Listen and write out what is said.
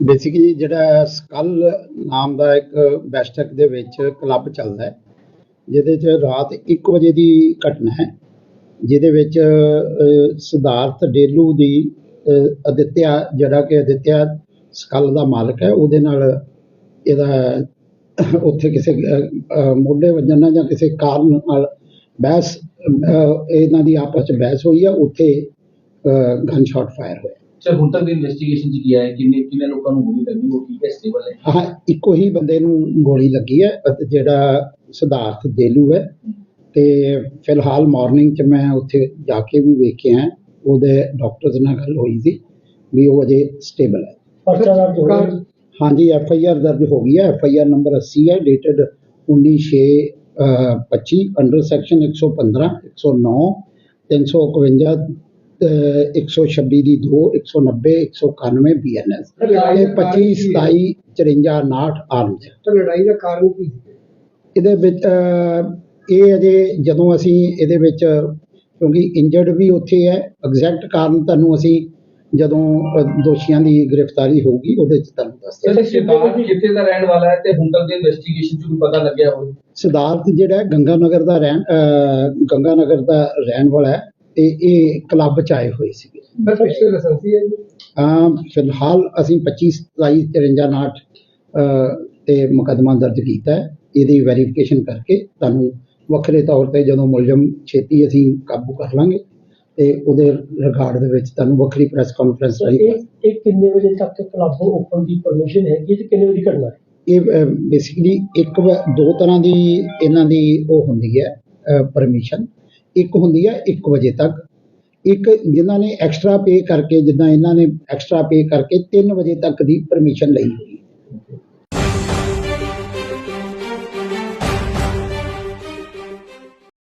Basically ਜਿਹੜਾ ਸਕਲ ਨਾਮ ਦਾ ਇੱਕ ਬੈਸਟਕ ਦੇ ਵਿੱਚ ਕਲੱਬ ਚੱਲਦਾ ਹੈ ਜਿਹਦੇ 'ਚ ਰਾਤ 1 ਵਜੇ ਦੀ ਘਟਨਾ ਹੈ ਜਿਹਦੇ ਵਿੱਚ ਸਿਧਾਰਥ ਡੇਲੂ ਦੀ ਅਹ, ਅਦਿੱਤਿਆ ਜਿਹੜਾ ਕਿ ਅਦਿੱਤਿਆ ਸਕਲ ਦਾ ਮਾਲਕ ਹੈ ਉਹਦੇ ਨਾਲ ਇਹਦਾ ਉੱਥੇ ਕਿਸੇ ਮੋਢੇ ਵੱਜਣ ਨਾਲ ਜਾਂ ਕਿਸੇ ਕਾਰਨ ਨਾਲ ਬਹਿਸ ਇਹਨਾਂ ਦੀ ਆਪਸ ਚ ਬਹਿਸ ਹੋਈ ਹੈ ਉੱਥੇ ਗਨ ਸ਼ਾਟ ਫਾਇਰ ਹੋਇਆ। ਸਰ ਹੁਣ ਤੱਕ ਦੀ ਇਨਵੈਸਟੀਗੇਸ਼ਨ ਚ ਕੀ ਹੈ ਕਿੰਨੇ ਕਿੰਨੇ ਲੋਕਾਂ ਨੂੰ ਗੋਲੀ ਲੱਗੀ? ਉਹ ਠੀਕ ਹੈ ਸਟੇਬਲ ਹੈ। ਹਾਂ ਇੱਕੋ ਹੀ ਬੰਦੇ ਨੂੰ ਗੋਲੀ ਲੱਗੀ ਹੈ ਅਤੇ ਜਿਹੜਾ ਸਿਧਾਰਥ ਦੇਲੂ ਹੈ। ਤੇ ਫਿਲਹਾਲ ਮਾਰਨਿੰਗ ਚ ਮੈਂ ਉੱਥੇ ਜਾ ਕੇ ਵੀ ਵੇਖਿਆ ਉਹਦੇ ਡਾਕਟਰਸ ਨਾਲ ਗੱਲ ਹੋਈ ਸੀ ਵੀ ਉਹ ਅਜੇ ਸਟੇਬਲ ਹੈ। ਪਰਚਾ ਦਰਜ ਹੋ ਗਿਆ। ਜੀ। ਹਾਂਜੀ ਐਫ ਆਈ ਆਰ ਦਰਜ ਹੋ ਗਈ ਹੈ। ਐਫ ਆਈ ਆਰ ਨੰਬਰ 80 ਹੈ ਡੇਟਡ 19/6/25 ਅੰਡਰ ਸੈਕਸ਼ਨ 115 109 351 ਅਹ, 126 ਦੀ 2 190 191 ਬੀਐਨਐਸ ਇਹ 25 27 54 59 ਆਰਮਡ ਤਾਂ ਲੜਾਈ ਦਾ ਕਾਰਨ ਕੀ ਸੀ? ਇਹਦੇ ਵਿੱਚ ਇਹ ਅਜੇ ਜਦੋਂ ਅਸੀਂ ਇਹਦੇ ਵਿੱਚ ਕਿਉਂਕਿ ਇੰਜਰਡ ਵੀ ਉੱਥੇ ਹੈ ਐਗਜ਼ੈਕਟ ਕਾਰਨ ਤੁਹਾਨੂੰ ਅਸੀਂ ਜਦੋਂ ਦੋਸ਼ੀਆਂ ਦੀ ਗ੍ਰਿਫਤਾਰੀ ਹੋਊਗੀ ਉਹਦੇ ਚ ਤੁਹਾਨੂੰ ਦੱਸ ਦਿਆਂਗੇ। ਸਰ ਸਿਧਾਰਥ ਕਿੱਥੇ ਦਾ ਰਹਿਣ ਵਾਲਾ ਹੈ ਤੇ ਤੱਕ ਦੀ ਇਨਵੈਸਟੀਗੇਸ਼ਨ ਚ ਕੋਈ ਪਤਾ ਲੱਗਿਆ ਹੋਵੇ? ਸਿਧਾਰਥ ਜਿਹੜਾ ਗੰਗਾ ਨਗਰ ਦਾ ਰਹਿਣ ਗੰਗਾ ਨਗਰ ਦਾ ਰਹਿਣ ਵਾਲਾ ਹੈ। ਤੇ ਇਹ ਕਲੱਬ ਚ ਆਏ ਹੋਏ ਸੀਗੇ। ਲਾਇਸੈਂਸੀ ਹੈ ਅਮ ਫਿਲਹਾਲ ਅਸੀਂ 25 27 53 59 ਅਹ, ਤੇ ਮੁਕੱਦਮਾ ਦਰਜ ਕੀਤਾ ਹੈ। ਇਹਦੀ ਵੈਰੀਫਿਕੇਸ਼ਨ ਕਰਕੇ ਤੁਹਾਨੂੰ ਵੱਖਰੇ ਤੌਰ ਤੇ ਜਦੋਂ ਮੁਲਜ਼ਮ ਛੇਤੀ ਅਸੀਂ ਕਾਬੂ ਕਰ ਲਾਂਗੇ ਤੇ ਉਹਦੇ ਰਿਗਾਰਡ ਦੇ ਵਿੱਚ ਤੁਹਾਨੂੰ ਵੱਖਰੀ ਪ੍ਰੈਸ ਕਾਨਫਰੰਸ ਰਾਹੀਂ ਇਹ ਇਹ ਕਿੰਨੇ ਵਜੇ ਤੱਕ ਕਲੱਬ ਓਪਨ ਦੀ ਪਰਮਿਸ਼ਨ ਹੈਗੀ ਤੇ ਕਿੰਨੇ ਵਜੇ ਘਟਨਾ ਹੈ? ਇਹ ਬੇਸਿਕਲੀ ਇੱਕ ਦੋ ਤਰ੍ਹਾਂ ਦੀ ਇਹਨਾਂ ਦੀ ਉਹ ਹੁੰਦੀ ਹੈ ਪਰਮਿਸ਼ਨ ਇੱਕ ਹੁੰਦੀ ਹੈ 1 ਵਜੇ ਤੱਕ। ਇੱਕ ਜਿਨ੍ਹਾਂ ਨੇ ਐਕਸਟਰਾ ਪੇ ਕਰਕੇ, ਜਿੱਦਾਂ ਇਹਨਾਂ ਨੇ ਐਕਸਟਰਾ ਪੇ ਕਰਕੇ 3 ਵਜੇ ਤੱਕ ਦੀ ਪਰਮਿਸ਼ਨ ਲਈ ਹੋਈ।